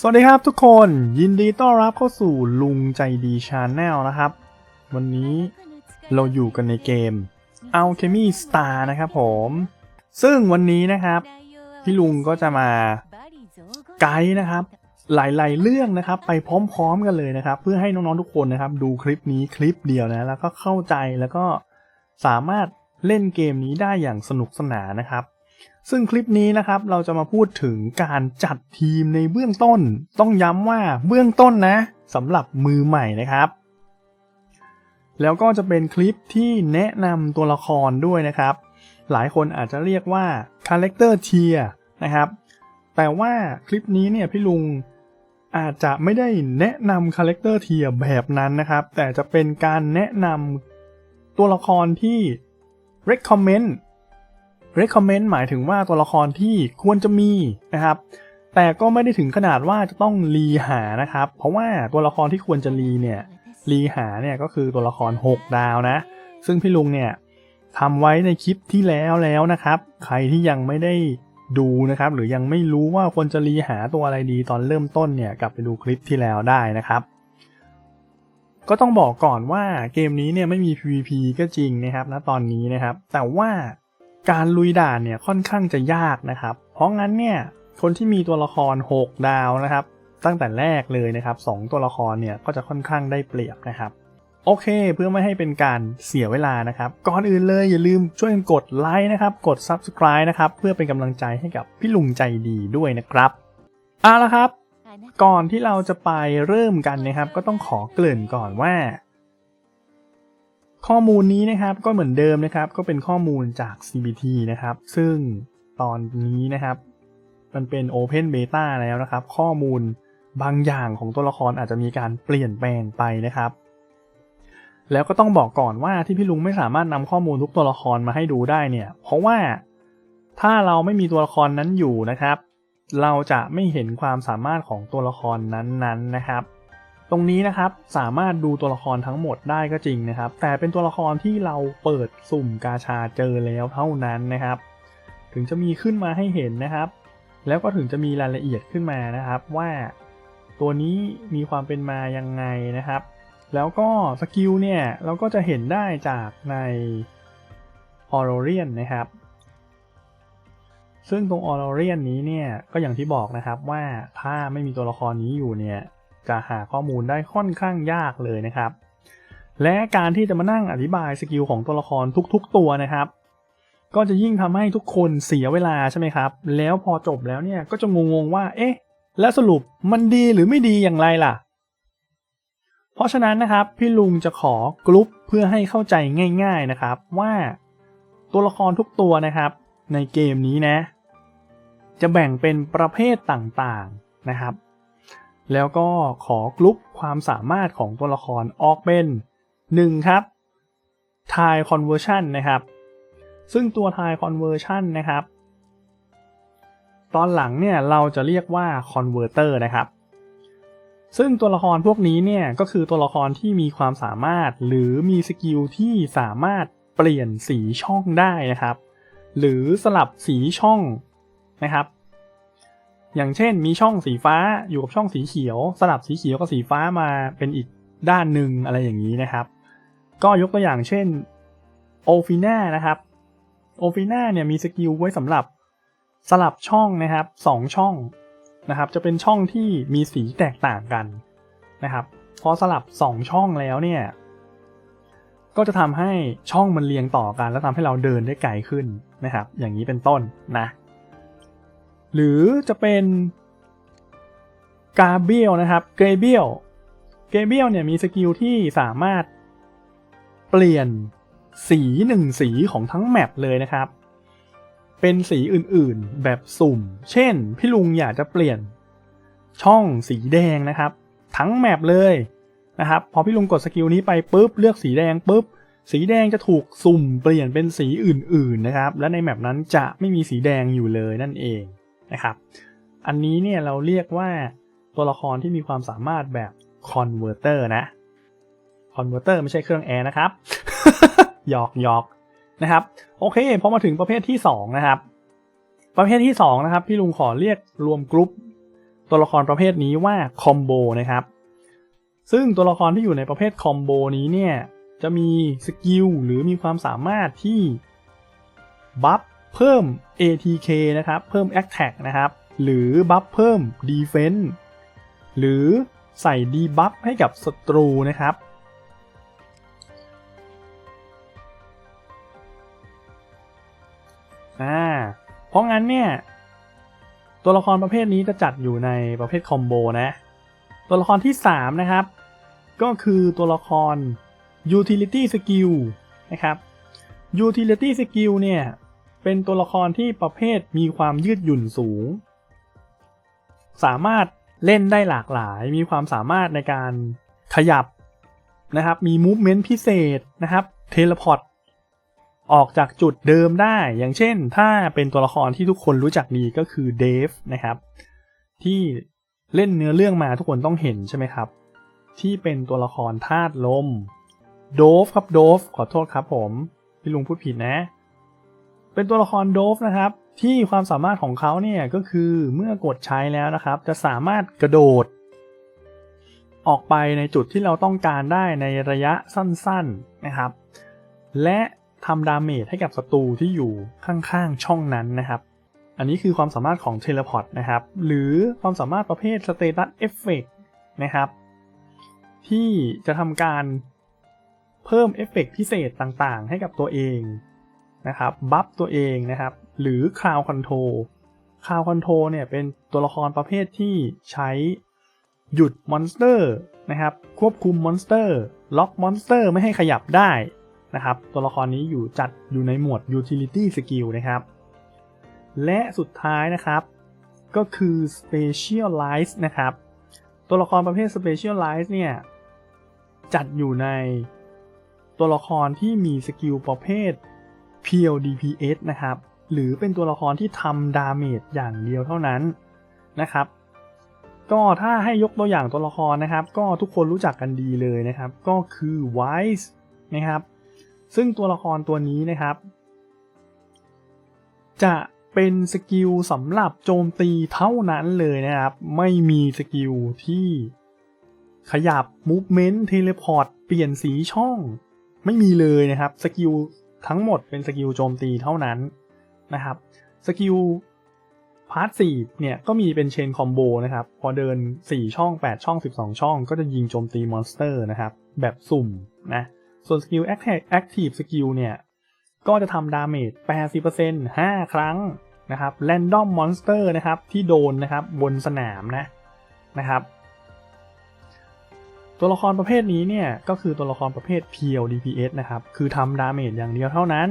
สวัสดีครับทุกคนยินดีต้อนรับเข้าสู่ลุงใจดีชาแนลนะครับ วันนี้เราอยู่กันในเกม Alchemy Star นะครับผม ซึ่งวันนี้นะครับพี่ลุงก็จะมาไกด์นะครับ หลายๆเรื่องนะครับ ไปพร้อมๆกันเลยนะครับ เพื่อให้น้องๆทุกคนนะครับ ดูคลิปนี้คลิปเดียวนะแล้วก็เข้าใจแล้วก็สามารถเล่นเกมนี้ได้อย่างสนุกสนานนะครับ ซึ่งคลิปนี้นะครับเราจะมาพูดถึงการจัดทีมในเบื้องต้น ต้องย้ำว่าเบื้องต้นนะสำหรับมือใหม่นะครับ แล้วก็จะเป็นคลิปที่แนะนำตัวละครด้วยนะครับ หลายคนอาจจะเรียกว่า Character Tier นะครับ แต่ว่าคลิปนี้เนี่ยพี่ลุงอาจจะไม่ได้แนะนำ Character Tier แบบนั้นนะครับ แต่จะเป็นการแนะนำตัวละครที่ recommend recommend หมายถึงว่าตัวละครที่ควรจะมีนะครับ แต่ก็ไม่ได้ถึงขนาดว่าจะต้องรีหานะครับ เพราะว่าตัวละครที่ควรจะรีเนี่ยรีหาเนี่ยก็คือตัวละคร 6 ดาวนะ ซึ่งพี่ลุงเนี่ยทำไว้ในคลิปที่แล้วแล้วนะครับ ใครที่ยังไม่ได้ดูนะครับหรือยังไม่รู้ว่าควรจะรีหาตัวอะไรดีตอนเริ่มต้นเนี่ยกลับไปดูคลิปที่แล้วได้นะครับ ก็ต้องบอกก่อนว่าเกมนี้เนี่ยไม่มี PVP ก็จริงนะครับณตอนนี้นะครับ แต่ว่า การลุยด่านเนี่ยค่อนข้างจะยากนะครับ เพราะงั้นเนี่ยคนที่มีตัวละคร 6 ดาวนะครับ ตั้งแต่แรกเลยนะครับ 2 ตัวละครเนี่ยก็จะค่อนข้างได้เปรียบนะครับโอเค เพื่อไม่ให้เป็นการเสียเวลานะครับ ก่อนอื่นเลยอย่าลืมช่วยกดไลค์นะครับ กด Subscribe นะครับ เพื่อเป็นกำลังใจให้กับพี่ลุงใจดีด้วยนะครับเอาละครับ ก่อนที่เราจะไปเริ่มกันนะครับ ก็ต้องขอเกริ่นก่อนว่า ข้อมูลนี้นะครับก็เหมือนเดิมนะครับ ก็เป็นข้อมูลจาก CBT นะครับ ซึ่งตอนนี้นะครับ มันเป็น Open Beta แล้วนะครับ ข้อมูลบางอย่างของตัวละครอาจจะมีการเปลี่ยนแปลงไปนะครับ แล้วก็ต้องบอกก่อนว่าที่พี่ลุงไม่สามารถนำข้อมูลทุกตัวละครมาให้ดูได้เนี่ย เพราะว่าถ้าเราไม่มีตัวละครนั้นอยู่นะครับ เราจะไม่เห็นความสามารถของตัวละครนั้นๆนะครับ ตรงนี้นะครับสามารถดูตัวละครทั้งหมดได้ก็จริงนะครับ แต่เป็นตัวละครที่เราเปิดสุ่มกาชาเจอแล้วเท่านั้นนะครับ ถึงจะมีขึ้นมาให้เห็นนะครับ แล้วก็ถึงจะมีรายละเอียดขึ้นมานะครับว่าตัวนี้มีความเป็นมายังไงนะครับ แล้วก็สกิลเนี่ยเราก็จะเห็นได้จากในออโรเรียนนะครับ ซึ่งตรงออโรเรียนนี้เนี่ยก็อย่างที่บอกนะครับว่าถ้าไม่มีตัวละครนี้อยู่เนี่ย จะหาข้อมูลได้ค่อนข้างยากเลยนะครับ และการที่จะมานั่งอธิบายสกิลของตัวละครทุกๆ ตัวนะครับ ก็จะยิ่งทำให้ทุกคนเสียเวลาใช่ไหมครับ แล้วพอจบแล้วเนี่ยก็จะงงๆว่า เอ๊ะ แล้วสรุปมันดีหรือไม่ดีอย่างไรล่ะ เพราะฉะนั้นนะครับพี่ลุงจะขอกรุ๊ปเพื่อให้เข้าใจง่าย ๆนะครับว่าตัวละครทุกตัวนะครับ ในเกมนี้นะ จะแบ่งเป็นประเภทต่างๆนะครับ แล้วก็ขอกรุ๊ปความสามารถของตัวละครออกเป็น 1 ครับ Tile Conversion นะครับ ซึ่งตัว Tile Conversion นะครับ ตอนหลังเนี่ยเราจะเรียกว่า Converter นะครับ ซึ่งตัวละครพวกนี้เนี่ยก็คือตัวละครที่มีความสามารถหรือมีสกิลที่สามารถเปลี่ยนสีช่องได้นะครับ หรือสลับสีช่องนะครับ อย่างเช่นมีช่องสีฟ้าอยู่กับช่องสีเขียว สลับสีเขียวกับสีฟ้ามาเป็นอีกด้านหนึ่งอะไรอย่างนี้นะครับ ก็ยกตัวอย่างเช่นโอฟิน่านะครับโอฟิน่าเนี่ยมีสกิลไว้สำหรับสลับช่องนะครับสองช่องนะครับ จะเป็นช่องที่มีสีแตกต่างกันนะครับ พอสลับสองช่องแล้วเนี่ย ก็จะทำให้ช่องมันเรียงต่อกัน แล้วทำให้เราเดินได้ไกลขึ้นนะครับ อย่างนี้เป็นต้นนะ หรือจะเป็นกาเบียลนะครับเกรเบียลเกรเบียลเนี่ยมีสกิลที่สามารถเปลี่ยนสีหนึ่งสีของทั้งแมปเลยนะครับ เป็นสีอื่นๆแบบสุ่ม เช่น พี่ลุงอยากจะเปลี่ยนช่องสีแดงนะครับ ทั้งแมปเลยนะครับ พอพี่ลุงกดสกิลนี้ไปปุ๊บเลือกสีแดงปุ๊บสีแดงจะถูกสุ่มเปลี่ยนเป็นสีอื่นๆนะครับ และในแมปนั้นจะไม่มีสีแดงอยู่เลยนั่นเอง นะครับ อันนี้เนี่ยเราเรียกว่าตัวละครที่มีความสามารถแบบ converter นะ converter ไม่ใช่เครื่องแอร์นะครับหยอกหยอกนะครับ โอเคพอมาถึงประเภทที่ 2 นะครับ ประเภทที่ 2 นะครับ พี่ลุงขอเรียกรวมกรุ๊ปตัวละครประเภทนี้ว่าคอมโบนะครับ ซึ่งตัวละครที่อยู่ในประเภทคอมโบนี้เนี่ยจะมีสกิลหรือมีความสามารถที่บัฟ เพิ่ม ATK นะครับ เพิ่ม Attack นะครับ หรือบัฟเพิ่ม Defense หรือใส่ดีบัฟให้กับศัตรูนะครับ อ่า เพราะงั้นเนี่ย ตัวละครประเภทนี้จะจัดอยู่ในประเภทคอมโบนะ ตัวละครที่ 3 นะครับ ก็คือตัวละคร Utility Skill นะครับ Utility Skill เนี่ย เป็นตัวละครที่ประเภทมีความยืดหยุ่นสูง สามารถเล่นได้หลากหลาย มีความสามารถในการขยับนะครับ มีมูฟเมนต์พิเศษนะครับ เทเลพอร์ตออกจากจุดเดิมได้ อย่างเช่น ถ้าเป็นตัวละครที่ทุกคนรู้จักดีก็คือเดฟนะครับ ที่เล่นเนื้อเรื่องมาทุกคนต้องเห็นใช่ไหมครับ ที่เป็นตัวละครธาตุลม โดฟครับโดฟขอโทษครับผม พี่ลุงพูดผิดนะ เป็นตัวละครโดฟนะครับ ที่ความสามารถของเขาเนี่ยก็คือเมื่อกดใช้แล้วนะครับ จะสามารถกระโดด ออกไปในจุดที่เราต้องการได้ในระยะสั้นๆนะครับ และทำดาเมจให้กับศัตรูที่อยู่ข้างๆช่องนั้นนะครับ อันนี้คือความสามารถของเทเลพอร์ตนะครับ หรือความสามารถประเภทสเตตัสเอฟเฟกนะครับ ที่จะทำการเพิ่มเอฟเฟกพิเศษต่างๆ ให้กับตัวเอง นะครับบัฟตัวเองนะครับ หรือคาวคอนโทรคาวคอนโทรเนี่ยเป็นตัวละครประเภทที่ใช้หยุดมอนสเตอร์นะครับ ควบคุมมอนสเตอร์ล็อกมอนสเตอร์ไม่ให้ขยับได้นะครับ ตัวละครนี้อยู่จัดอยู่ในหมวด utility skill นะครับ และสุดท้ายนะครับ ก็คือ specialize นะครับ ตัวละครประเภท specialize เนี่ย จัดอยู่ในตัวละครที่มีสกิลประเภท pure DPS นะครับ หรือเป็นตัวละครที่ทำดาเมจอย่างเดียวเท่านั้นนะครับ ก็ถ้าให้ยกตัวอย่างตัวละครนะครับ ก็ทุกคนรู้จักกันดีเลยนะครับ ก็คือ Wise นะครับ ซึ่งตัวละครตัวนี้นะครับ จะเป็นสกิลสำหรับโจมตีเท่านั้นเลยนะครับ ไม่มีสกิลที่ขยับ Movement Teleport เปลี่ยนสีช่อง ไม่มีเลยนะครับ สกิล ทั้งหมดเป็นสกิลโจมตีเท่านั้นนะครับสกิลพาร์ทสี่เนี่ยก็มีเป็นเชนคอมโบนะครับ พอเดิน 4 ช่อง 8 ช่อง 12 ช่อง ก็จะยิงโจมตีมอนสเตอร์นะครับ แบบสุ่มนะ ส่วนสกิล Active Skill เนี่ย ก็จะทำดาเมจ 80% 5 ครั้งนะครับ Random Monster นะครับ ที่โดนนะครับ บนสนามนะนะครับ ตัวละครประเภทนี้เนี่ยก็คือตัวละครประเภท PL DPS นะครับ คือทำดาเมจอย่างเดียวเท่านั้น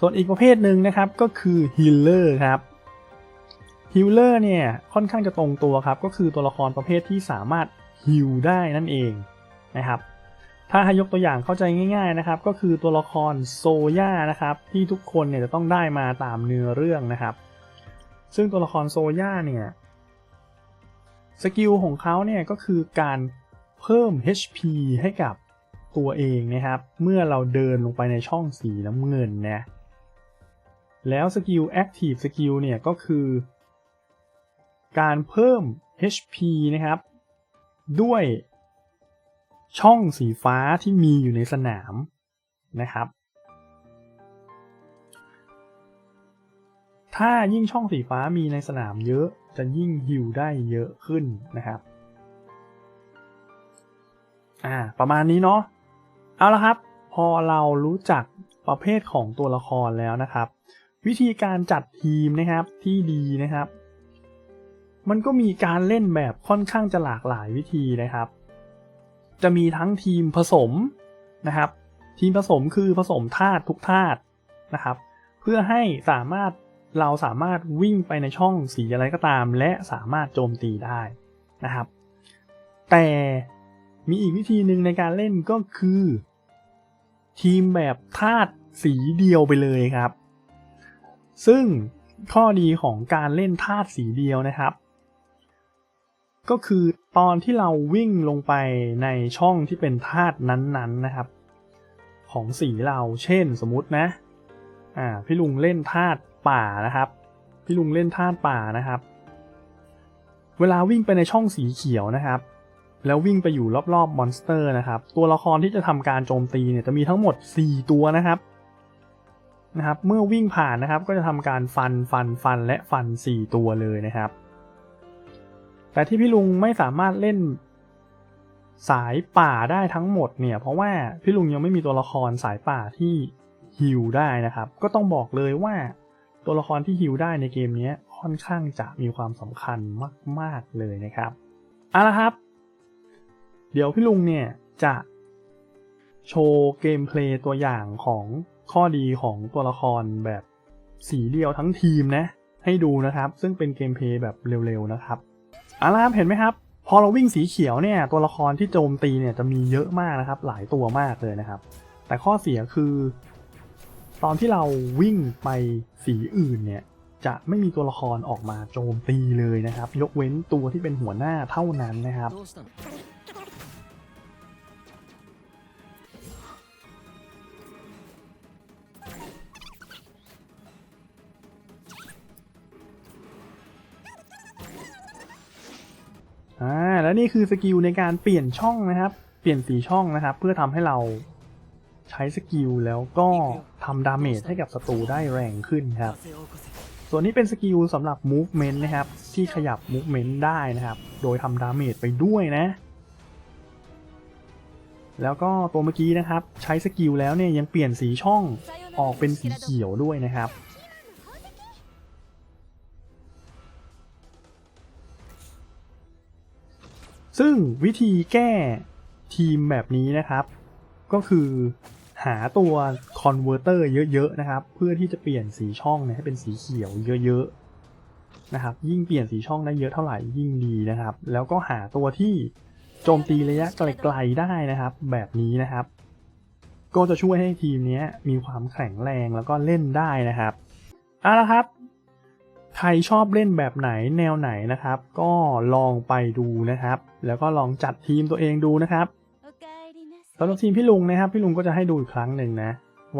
ส่วนอีกประเภทหนึ่งนะครับก็คือ Healer ครับ Healer เนี่ยค่อนข้างจะตรงตัวครับ ก็คือตัวละครประเภทที่สามารถฮิลได้นั่นเองนะครับ ถ้าให้ยกตัวอย่างเข้าใจง่าย ๆนะครับ ก็คือตัวละครโซย่านะครับที่ทุกคนเนี่ยจะต้องได้มาตามเนื้อเรื่องนะครับ ซึ่งตัวละครโซย่าเนี่ยสกิลของเขาเนี่ยก็คือการ เพิ่ม HP ให้กับตัวเองนะครับ เมื่อเราเดินลงไปในช่องสีน้ำเงินนะแล้วสกิล Active Skill เนี่ยก็คือ การเพิ่ม HP นะครับ ด้วยช่องสีฟ้าที่มีอยู่ในสนามนะครับ ถ้ายิ่งช่องสีฟ้ามีในสนามเยอะจะยิ่งฮิวได้เยอะขึ้นนะครับ อ่าประมาณนี้เนาะเอาละครับ พอเรารู้จักประเภทของตัวละครแล้วนะครับ วิธีการจัดทีมนะครับที่ดีนะครับ มันก็มีการเล่นแบบค่อนข้างจะหลากหลายวิธีนะครับ จะมีทั้งทีมผสมนะครับ ทีมผสมคือผสมธาตุทุกธาตุนะครับ เพื่อให้สามารถเราสามารถวิ่งไปในช่องสีอะไรก็ตาม และสามารถโจมตีได้นะครับ แต่ มีอีกวิธีหนึ่งในการเล่นก็คือ ทีมแบบธาตุสีเดียวไปเลยครับ ซึ่งข้อดีของการเล่นธาตุสีเดียวนะครับ ก็คือตอนที่เราวิ่งลงไปในช่องที่เป็นธาตุนั้นๆนะครับ ของสีเราเช่นสมมตินะอ่าพี่ลุงเล่นธาตุป่านะครับ พี่ลุงเล่นธาตุป่านะครับ เวลาวิ่งไปในช่องสีเขียวนะครับ แล้ววิ่งไปอยู่รอบๆมอนสเตอร์นะครับ ตัวละครที่จะทำการโจมตีเนี่ยจะมีทั้งหมด 4 ตัวนะครับนะครับ เมื่อวิ่งผ่านนะครับก็จะทำการฟันฟันฟันและฟัน 4 ตัวเลยนะครับ แต่ที่พี่ลุงไม่สามารถเล่นสายป่าได้ทั้งหมดเนี่ย เพราะว่าพี่ลุงยังไม่มีตัวละครสายป่าที่ฮิลได้นะครับ ก็ต้องบอกเลยว่าตัวละครที่ฮิลได้ในเกมนี้ค่อนข้างจะมีความสำคัญมาก ๆ เลยนะครับเอาละครับ เดี๋ยวพี่ลุงเนี่ยจะโชว์เกมเพลย์ตัวอย่างของข้อดีของตัวละครแบบสีเดียวทั้งทีมนะ ให้ดูนะครับ ซึ่งเป็นเกมเพลย์แบบเร็วๆนะครับอาละครับเห็นไหมครับ พอเราวิ่งสีเขียวเนี่ยตัวละครที่โจมตีเนี่ยจะมีเยอะมากนะครับ หลายตัวมากเลยนะครับ แต่ข้อเสียคือ ตอนที่เราวิ่งไปสีอื่นเนี่ยจะไม่มีตัวละครออกมาโจมตีเลยนะครับ ยกเว้นตัวที่เป็นหัวหน้าเท่านั้นนะครับ อ่าแล้วนี่คือสกิลในการเปลี่ยนช่องนะครับ เปลี่ยนสีช่องนะครับ เพื่อทำให้เราใช้สกิลแล้วก็ทำดาเมจให้กับศัตรูได้แรงขึ้นครับ ส่วนนี้เป็นสกิลสำหรับ movement นะครับ ที่ขยับ movement ได้นะครับ โดยทำดาเมจไปด้วยนะ แล้วก็ตัวเมื่อกี้นะครับ ใช้สกิลแล้วเนี่ยยังเปลี่ยนสีช่องออกเป็นสีเขียวด้วยนะครับ ซึ่งวิธีแก้ทีมแบบนี้นะครับ ก็คือหาตัวคอนเวอร์เตอร์เยอะ ๆ นะครับ เพื่อที่จะเปลี่ยนสีช่องเนี่ยให้เป็นสีเขียวเยอะ ๆ นะครับ ยิ่งเปลี่ยนสีช่องได้เยอะเท่าไหร่ยิ่งดีนะครับ แล้วก็หาตัวที่โจมตีระยะไกลๆได้นะครับ แบบนี้นะครับ ก็จะช่วยให้ทีมนี้มีความแข็งแรงแล้วก็เล่นได้นะครับเอาละครับ ใครชอบเล่นแบบไหนแนวไหนนะครับ ก็ลองไปดูนะครับ แล้วก็ลองจัดทีมตัวเองดูนะครับสำหรับทีมพี่ลุงนะครับ พี่ลุงก็จะให้ดูอีกครั้งหนึ่งนะ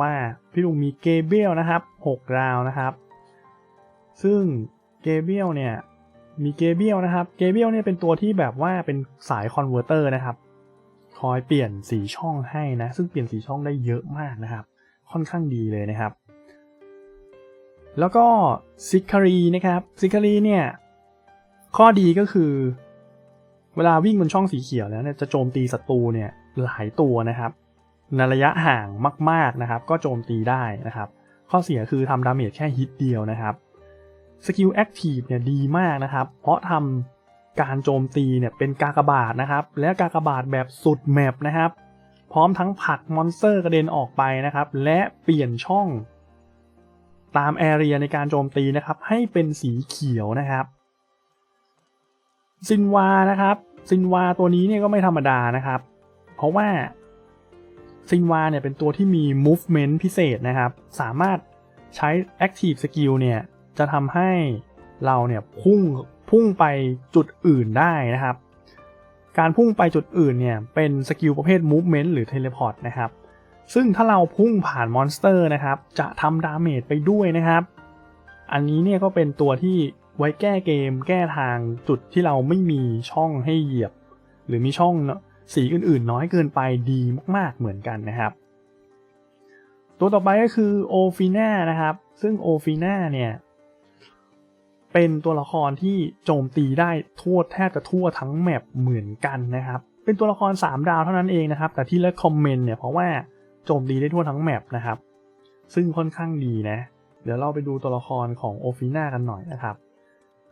ว่าพี่ลุงมีเกเบลนะครับ6ราวนะครับ ซึ่งเกเบลเนี่ยมีเกเบลนะครับ เกเบลเนี่ยเป็นตัวที่แบบว่าเป็นสายคอนเวอร์เตอร์นะครับ คอยเปลี่ยนสีช่องให้นะ ซึ่งเปลี่ยนสีช่องได้เยอะมากนะครับ ค่อนข้างดีเลยนะครับ แล้วก็ซิคารีนะครับซิคารีเนี่ย ข้อดีก็คือ เวลาวิ่งบนช่องสีเขียวแล้วเนี่ยจะโจมตีศัตรูเนี่ยหลายตัวนะครับในระยะห่างมาก ๆนะครับ ก็โจมตีได้นะครับ ข้อเสียคือทำดาเมจแค่ฮิตเดียวนะครับสกิลแอคทีฟเนี่ยดีมากนะครับ เพราะทำการโจมตีเนี่ยเป็นกากบาทนะครับ และกากบาทแบบสุดแมปนะครับ พร้อมทั้งผลักมอนสเตอร์กระเด็นออกไปนะครับ และเปลี่ยนช่อง ตามแอเรียในการโจมตีนะครับให้เป็นสีเขียวนะครับซินวานะครับซินวาตัวนี้เนี่ยก็ไม่ธรรมดานะครับ เพราะว่าซินวาเนี่ยเป็นตัวที่มี movement พิเศษนะครับ สามารถใช้ active skill เนี่ยจะทำให้เราเนี่ยพุ่งพุ่งไปจุดอื่นได้นะครับ การพุ่งไปจุดอื่นเนี่ยเป็นสกิลประเภท movement หรือ teleport นะครับ ซึ่งถ้าเราพุ่งผ่านมอนสเตอร์นะครับ จะทำดาเมจไปด้วยนะครับ อันนี้เนี่ยก็เป็นตัวที่ไว้แก้เกม แก้ทางจุดที่เราไม่มีช่องให้เหยียบ หรือมีช่องสีอื่นๆ น้อยเกินไปดีมากๆเหมือนกันนะครับ ตัวต่อไปก็คือโอฟิน่านะครับ ซึ่งโอฟิน่าเนี่ยเป็นตัวละครที่โจมตีได้ทั่วแทบจะทั่วทั้งแมปเหมือนกันนะครับ เป็นตัวละคร 3 ดาวเท่านั้นเองนะครับ แต่ที่เลคคอมเมนต์เนี่ยเพราะว่า โจมตีได้ทั่วทั้งแมปนะครับ ซึ่งค่อนข้างดีนะ เดี๋ยวเราไปดูตัวละครของโอฟิน่ากันหน่อยนะครับ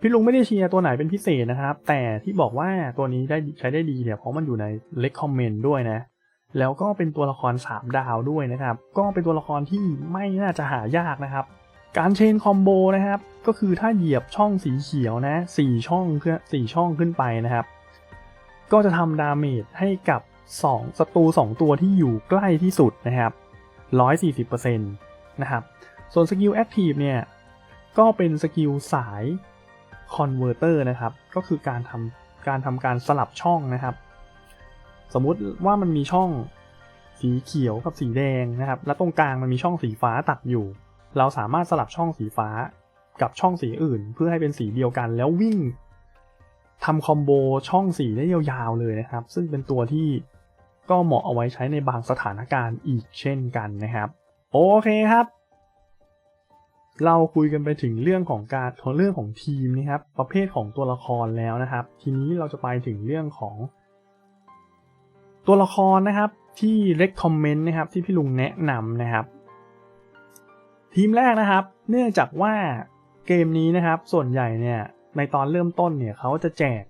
พี่ลุงไม่ได้เชียร์ตัวไหนเป็นพิเศษนะครับ แต่ที่บอกว่าตัวนี้ได้ใช้ได้ดีเนี่ยเพราะมันอยู่ในเลคคอมเมนต์ด้วยนะ แล้วก็เป็นตัวละคร 3 ดาวด้วยนะครับ ก็เป็นตัวละครที่ไม่น่าจะหายากนะครับ การเชนคอมโบนะครับ ก็คือถ้าเหยียบช่องสีเขียวนะสี่ช่องเพื่อสี่ช่องขึ้นไปนะครับ ก็จะทำดาเมจให้กับ 2ศัตรู2 ตัวที่อยู่ใกล้ที่สุดนะครับ 140%นะครับ ส่วนสกิลแอคทีฟเนี่ย ก็เป็นสกิลสายคอนเวอร์เตอร์นะครับ ก็คือการทำการทำการสลับช่องนะครับ สมมุติว่ามันมีช่องสีเขียวกับสีแดงนะครับ และตรงกลางมันมีช่องสีฟ้าตัดอยู่ เราสามารถสลับช่องสีฟ้ากับช่องสีอื่น เพื่อให้เป็นสีเดียวกันแล้ววิ่งทำคอมโบช่องสีได้ยาวๆเลยนะครับ ซึ่งเป็นตัวที่ ก็เหมาะเอาไว้ใช้ในบางสถานการณ์อีกเช่นกันนะครับ โอเคครับ เราคุยกันไปถึงเรื่องของการของเรื่องของทีมนะครับ ประเภทของตัวละครแล้วนะครับ ทีนี้เราจะไปถึงเรื่องของ ตัวละครนะครับที่ recommend นะครับที่พี่ลุงแนะนำนะครับ ทีมแรกนะครับ เนื่องจากว่าเกมนี้นะครับส่วนใหญ่เนี่ยในตอนเริ่มต้นเนี่ยเขาจะแจก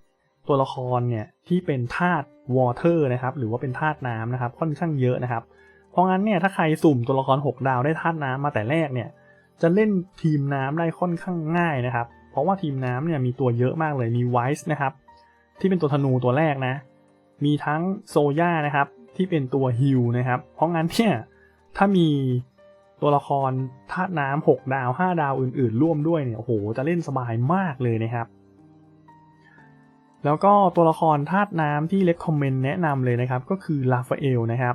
ตัวละครเนี่ยที่เป็นธาตุ water นะครับหรือว่าเป็นธาตุน้ำนะครับค่อนข้างเยอะนะครับ เพราะงั้นเนี่ยถ้าใครสุ่มตัวละคร 6 ดาวได้ธาตุน้ำมาแต่แรกเนี่ยจะเล่นทีมน้ำได้ค่อนข้างง่ายนะครับ เพราะว่าทีมน้ำเนี่ยมีตัวเยอะมากเลยมีไวส์นะครับที่เป็นตัวธนูตัวแรกนะ มีทั้งโซย่านะครับที่เป็นตัวฮิลนะครับ เพราะงั้นเนี่ยถ้ามีตัวละครธาตุน้ำหกดาว 5 ดาวอื่น ๆ ร่วมด้วยเนี่ยโอ้โหจะเล่นสบายมากเลยนะครับ แล้วก็ตัวละครธาตุน้ำที่เล็กคอมเมนต์แนะนำเลยนะครับ ก็คือลาฟาเอลนะครับ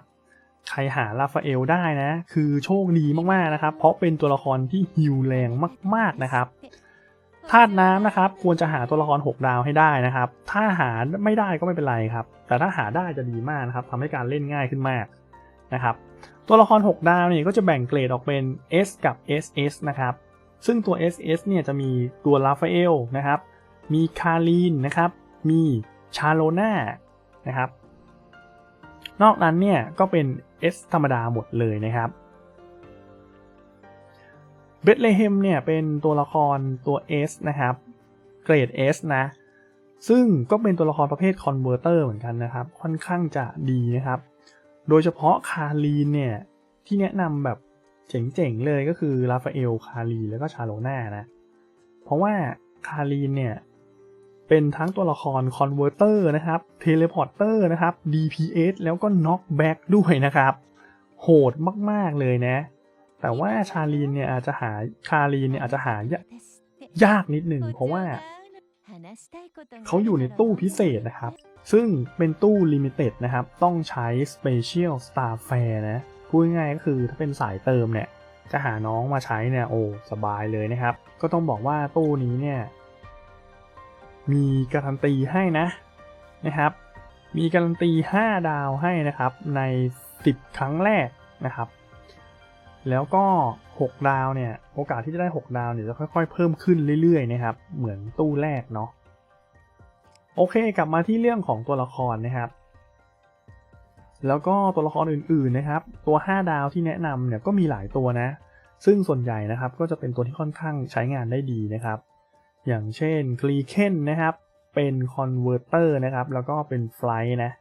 ใครหาลาฟาเอลได้นะ คือโชคดีมากๆนะครับ เพราะเป็นตัวละครที่ฮิลแรงมาก ๆนะครับธาตุน้ำนะครับ ควรจะหาตัวละคร 6 ดาวให้ได้นะครับ ถ้าหาไม่ได้ก็ไม่เป็นไรครับ แต่ถ้าหาได้จะดีมากนะครับทำให้การเล่นง่ายขึ้นมากนะครับ ตัวละคร 6 ดาวเนี่ยก็จะแบ่งเกรดออกเป็น S กับ SS นะครับ ซึ่งตัว SS เนี่ยจะมีตัวลาฟาเอลนะครับ มีคารีนนะครับ มีชาโลนานะครับ นอกนั้นเนี่ยก็เป็น S ธรรมดาหมดเลยนะครับเบธเลเฮมเนี่ยเป็นตัวละครตัว S นะครับ เกรด S นะ ซึ่งก็เป็นตัวละครประเภทคอนเวอร์เตอร์เหมือนกันนะครับ ค่อนข้างจะดีนะครับ โดยเฉพาะคารีนเนี่ย ที่แนะนำแบบเจ๋งๆเลยก็คือ ราฟาเอล คารีแล้วก็ชาโลนานะ เพราะว่าคารีนเนี่ย เป็นทั้งตัวละครคอนเวอร์เตอร์นะครับเทเลพอร์เตอร์นะครับ DPS แล้วก็น็อกแบ็กด้วยนะครับ โหดมากๆเลยนะ แต่ว่าชาลีนเนี่ยอาจจะหาคารีนเนี่ยอาจจะหายากยากนิดหนึ่งเพราะว่าเขาอยู่ในตู้พิเศษนะครับ ซึ่งเป็นตู้ลิมิเต็ดนะครับ ต้องใช้ Special Star Fair นะพูดง่ายๆก็คือถ้าเป็นสายเติมเนี่ยจะหาน้องมาใช้เนี่ยโอ้สบายเลยนะครับ ก็ต้องบอกว่าตู้นี้เนี่ย มีการันตีให้นะนะครับ มีการันตี 5 ดาวให้นะครับใน 10 ครั้งแรกนะครับ แล้วก็ 6 ดาวเนี่ยโอกาสที่จะได้ 6 ดาวเนี่ยจะค่อยๆ เพิ่มขึ้นเรื่อยๆนะครับ เหมือนตู้แรกเนาะโอเคกลับมาที่เรื่องของตัวละครนะครับ แล้วก็ตัวละครอื่นๆนะครับ ตัว 5 ดาวที่แนะนำเนี่ยก็มีหลายตัวนะ ซึ่งส่วนใหญ่นะครับก็จะเป็นตัวที่ค่อนข้างใช้งานได้ดีนะครับ อย่างเช่นกรีเคนนะครับ เป็นคอนเวอร์เตอร์นะครับ แล้วก็เป็นไฟล์นะ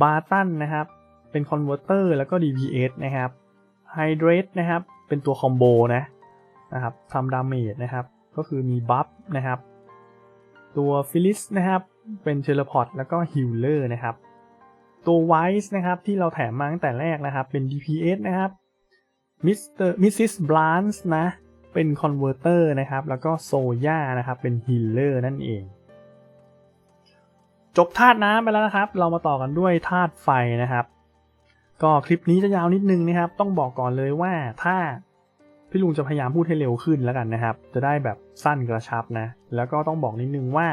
บาตันนะครับ เป็นคอนเวอร์เตอร์แล้วก็ DPS นะครับไฮเดรตนะครับ เป็นตัวคอมโบนะนะครับทำดาเมจนะครับ ก็คือมีบัฟนะครับ ตัวฟิลิสนะครับ เป็นเทเลพอร์ตแล้วก็ฮิลเลอร์นะครับ ตัวไวส์นะครับที่เราแถมมาตั้งแต่แรกนะครับ เป็น DPS นะครับมิสเตอร์มิสซิสบลันส์นะ เป็นคอนเวอร์เตอร์นะครับ แล้วก็โซย่านะครับ เป็นฮิลเลอร์นั่นเอง จบธาตุน้ำไปแล้วนะครับ เรามาต่อกันด้วยธาตุไฟนะครับ ก็คลิปนี้จะยาวนิดนึงนะครับ ต้องบอกก่อนเลยว่าถ้าพี่ลุงจะพยายามพูดให้เร็วขึ้นแล้วกันนะครับ จะได้แบบสั้นกระชับนะ แล้วก็ต้องบอกนิดนึงว่า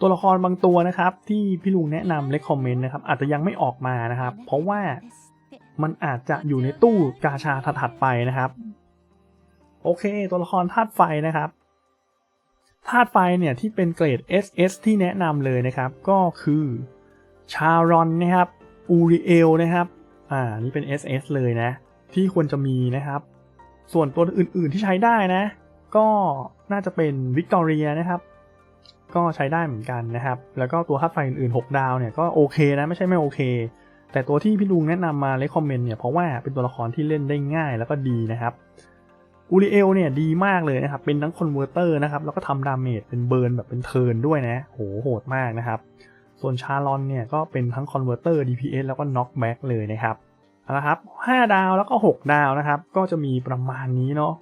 ตัวละครบางตัวนะครับที่พี่ลุงแนะนำเลคคอมเมนต์นะครับอาจจะยังไม่ออกมานะครับ เพราะว่ามันอาจจะอยู่ในตู้กาชาถัดๆไปนะครับ โอเค ตัวละครธาตุไฟนะครับธาตุไฟเนี่ยที่เป็นเกรด SS ที่แนะนำเลยนะครับ ก็คือชารอนนะครับอูริเอลนะครับ อ่า นี่เป็น SS เลยนะ ที่ควรจะมีนะครับ ส่วนตัวอื่นๆที่ใช้ได้นะ ก็น่าจะเป็นวิกตอเรียนะครับ ก็ใช้ได้เหมือนกันนะครับ แล้วก็ตัวธาตุไฟอื่นๆ 6 ดาวเนี่ยก็โอเคนะ ไม่ใช่ไม่โอเค แต่ตัวที่พี่ลุงแนะนำมาเลคคอมเมนต์เนี่ย เพราะว่าเป็นตัวละครที่เล่นได้ง่ายแล้วก็ดีนะครับ อูริเอลเนี่ยดีมากเลยนะครับ เป็นทั้งคอนเวอร์เตอร์นะครับ แล้วก็ทำดาเมจเป็นเบิร์นแบบเป็นเทิร์นด้วยนะ โหโหดมากนะครับ ส่วนชาลอนเนี่ยก็เป็นทั้งคอนเวอร์เตอร์ DPS แล้วก็น็อกแบ็กเลยนะครับเอาละครับ5ดาวแล้วก็ 6 ดาวนะครับ ก็จะมีประมาณนี้เนาะ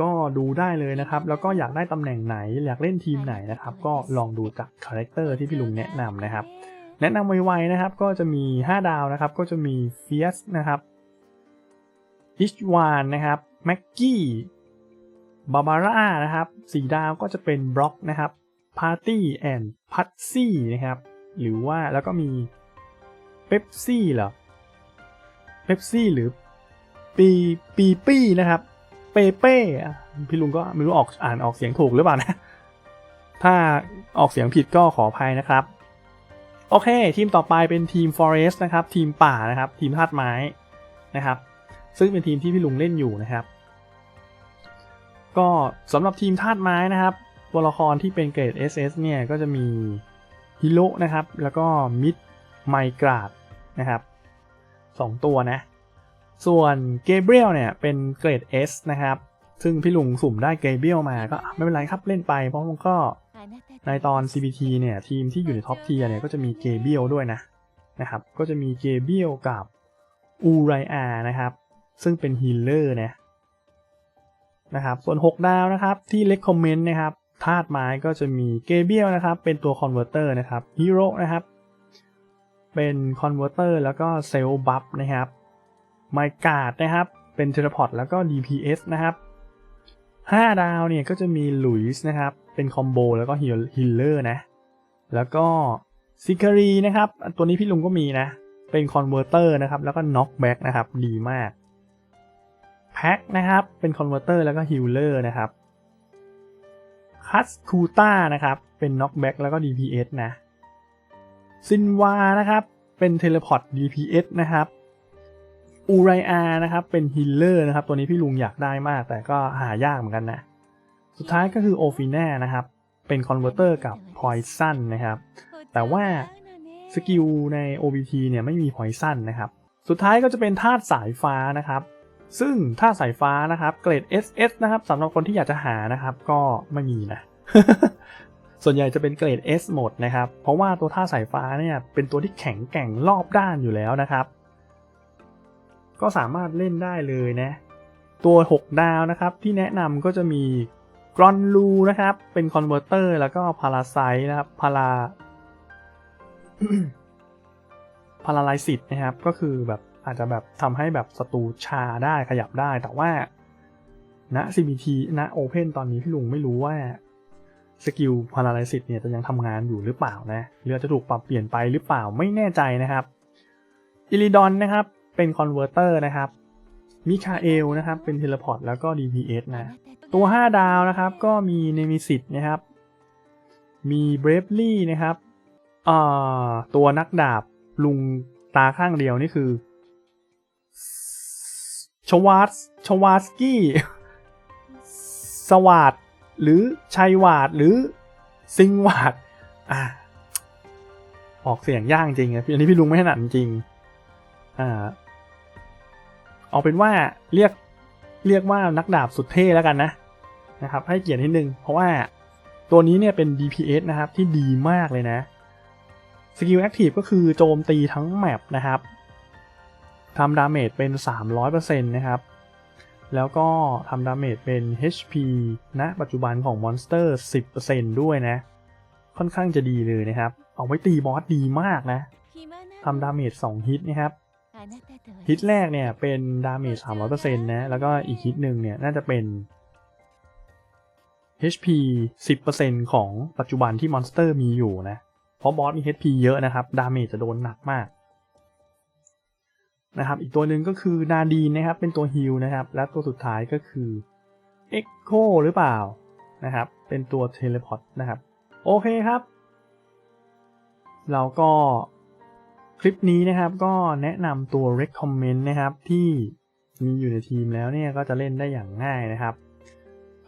ก็ดูได้เลยนะครับ แล้วก็อยากได้ตำแหน่งไหน อยากเล่นทีมไหนนะครับ ก็ลองดูจากคาแรคเตอร์ที่พี่ลุงแนะนำนะครับ แนะนำไวๆนะครับ ก็จะมี 5 ดาวนะครับ ก็จะมีเฟียสนะครับอิชวานนะครับ แม็กกี้บาบาร่านะครับสีดาวก็จะเป็นบล็อกนะครับพ Party and p a t s y นะครับ หรือว่าแล้วก็มี Pepsi เหรอ Pepsi หรือปีปีปี้นะครับเปเป้พี่ลุงก็ไม่รู้ออกอ่านออกเสียงถูกหรือเปล่านะ ถ้าออกเสียงผิดก็ขออภัยนะครับ โอเค ทีมต่อไปเป็นทีม Forest นะครับ ทีมป่านะครับ ทีมธาตุไม้นะครับ ซึ่งเป็นทีมที่พี่ลุงเล่นอยู่นะครับ ก็สำหรับทีมธาตุไม้นะครับตัวละครที่เป็นเกรด SS เนี่ยก็จะมีฮิโร่นะครับ แล้วก็มิดไมกราดนะครับสองตัวนะ ส่วนเกเบรียลเนี่ยเป็นเกรด S นะครับ ซึ่งพี่ลุงสุ่มได้เกเบรียลมาก็ไม่เป็นไรครับเล่นไป เพราะมันก็ในตอน CBT เนี่ยทีมที่อยู่ในท็อปเทียเนี่ยก็จะมีเกเบรียลด้วยนะนะครับ ก็จะมีเกเบรียลกับอูไรอานะครับ ซึ่งเป็นฮีลเลอร์นะนะครับส่วน 6 ดาวนะครับที่เล็กคอมเมนต์นะครับธาตุไม้ก็จะมีเกเบียลนะครับเป็นตัวคอนเวอร์เตอร์นะครับฮีโร่นะครับเป็นคอนเวอร์เตอร์แล้วก็เซลล์บัฟนะครับไมกาดนะครับเป็นเทเลพอร์ตแล้วก็ DPS นะครับ 5 ดาวเนี่ยก็จะมีหลุยส์นะครับเป็นคอมโบแล้วก็ฮิลเลอร์นะแล้วก็ซิคารีนะครับตัวนี้พี่ลุงก็มีนะเป็นคอนเวอร์เตอร์นะครับแล้วก็น็อกแบ็กนะครับดีมาก แพ็คนะครับ เป็นคอนเวอร์เตอร์แล้วก็ฮิลเลอร์นะครับคัสคูต้านะครับ เป็นน็อกแบ็กแล้วก็ DPS นะซินวานะครับ เป็นเทเลพอร์ต DPS นะครับอูไรอานะครับ เป็นฮิลเลอร์นะครับ ตัวนี้พี่ลุงอยากได้มาก แต่ก็หายากเหมือนกันนะ สุดท้ายก็คือโอฟิน่านะครับ เป็นคอนเวอร์เตอร์กับพอยซันนะครับ แต่ว่าสกิลใน OBT เนี่ยไม่มีพอยซันนะครับ สุดท้ายก็จะเป็นธาตุสายฟ้านะครับ ซึ่งธาสายฟ้านะครับเกรด SS นะครับสำหรับคนที่อยากจะหานะครับก็ไม่มีนะ ส่วนใหญ่จะเป็นเกรด S หมดนะครับ เพราะว่าตัวท่าสายฟ้าเนี่ยเป็นตัวที่แข็งแกร่งรอบด้านอยู่แล้วนะครับ ก็สามารถเล่นได้เลยนะ ตัว 6 ดาวนะครับที่แนะนำก็จะมีกรอนลูนะครับ เป็นคอนเวอร์เตอร์แล้วก็พาราไซนะครับพาราพาราไลซิตนะครับก็คือแบบ อาจจะแบบทำให้แบบศัตรูชาได้ขยับได้ แต่ว่าณ CBT ณ Open ตอนนี้พี่ลุงไม่รู้ว่าสกิลพาราไลซิตเนี่ยจะยังทำงานอยู่หรือเปล่านะหรือจะถูกปรับเปลี่ยนไปหรือเปล่าไม่แน่ใจนะครับอิลิดอนนะครับเป็นคอนเวอร์เตอร์นะครับมิคาเอลนะครับเป็นเทเลพอร์ตแล้วก็ DPS นะตัว 5 ดาวนะครับก็มีเนมิสิตนะครับมีเบรฟลี่นะครับอ่าตัวนักดาบลุงตาข้างเดียวนี่คือ ชวาสชวาสกี้สวาดหรือชัยวาดหรือซิงวาดอ่าออกเสียงยากจริงอะอันนี้พี่ลุงไม่ถนัดจริงอ่าเอาเป็นว่าเรียกเรียกว่านักดาบสุดเท่แล้วกันนะนะครับ ให้เกียรตินิดนึง เพราะว่าตัวนี้เนี่ยเป็น DPS นะครับที่ดีมากเลยนะสกิลแอคทีฟก็คือโจมตีทั้งแมปนะครับ ทำดาเมจเป็น 300%นะครับ แล้วก็ทำดาเมจเป็น HP ณปัจจุบันของมอนสเตอร์ 10%ด้วยนะ ค่อนข้างจะดีเลยนะครับ เอาไว้ตีบอสดีมากนะทำดาเมจ2ฮิตนะครับฮิตแรกเนี่ยเป็นดาเมจ300%นะ แล้วก็อีกฮิตหนึ่งเนี่ยน่าจะเป็น HP 10%ของปัจจุบันที่มอนสเตอร์มีอยู่นะ เพราะบอสมี HP เยอะนะครับ ดาเมจจะโดนหนักมาก นะครับ อีกตัวหนึ่งก็คือนาดีนะครับ เป็นตัวฮิลนะครับ และตัวสุดท้ายก็คือ Echo หรือเปล่านะครับ เป็นตัวเทเลพอร์ตนะครับ โอเคครับ เราก็คลิปนี้นะครับก็แนะนำตัว recommend นะครับที่มีอยู่ในทีมแล้วเนี่ยก็จะเล่นได้อย่างง่ายนะครับ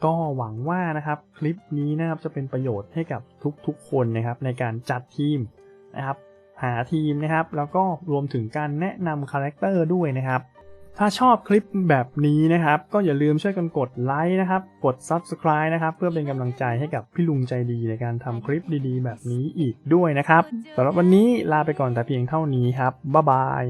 ก็หวังว่านะครับคลิปนี้นะครับจะเป็นประโยชน์ให้กับทุกๆคนนะครับในการจัดทีมนะครับ หาทีมนะครับ แล้วก็รวมถึงการแนะนำคาแรคเตอร์ด้วยนะครับ ถ้าชอบคลิปแบบนี้นะครับ ก็อย่าลืมช่วยกันกดไลค์นะครับ กด Subscribe นะครับ เพื่อเป็นกำลังใจให้กับพี่ลุงใจดีในการทำคลิปดีๆ แบบนี้อีกด้วยนะครับสำหรับวันนี้ลาไปก่อนแต่เพียงเท่านี้ครับบ๊ายบาย